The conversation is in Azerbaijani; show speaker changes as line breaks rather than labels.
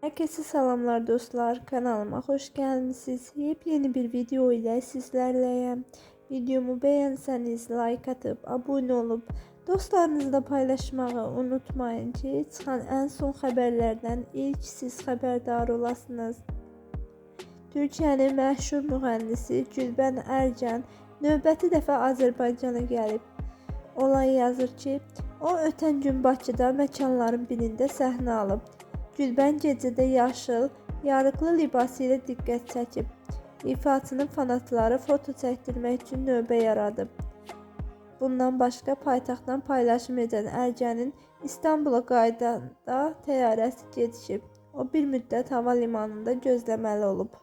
Herkese selamlar dostlar. Kanalıma hoş geldiniz. Yepyeni bir video ile sizlerleyim. Videomu beğenseniz like atıp abone olup dostlarınızla paylaşmayı unutmayın ki çıkan en son haberlerden ilk siz haberdar olasınız. Türkiyənin məşhur mühəndisi Gülbən Ərcan növbəti dəfə Azərbaycana gəlib. Olay yazır ki, o ötən gün Bakıda məkanların birində səhnə alıb. Gülbən gecədə yaşıl, yarıqlı libası ilə diqqət çəkib. İfaçının fanatları foto çəkdirmək üçün növbə yaradıb. Bundan başqa paytaxtdan paylaşım edən Ərgənin İstanbula qaydanda təyyarəsi gecikib. O bir müddət hava limanında gözləməli olub.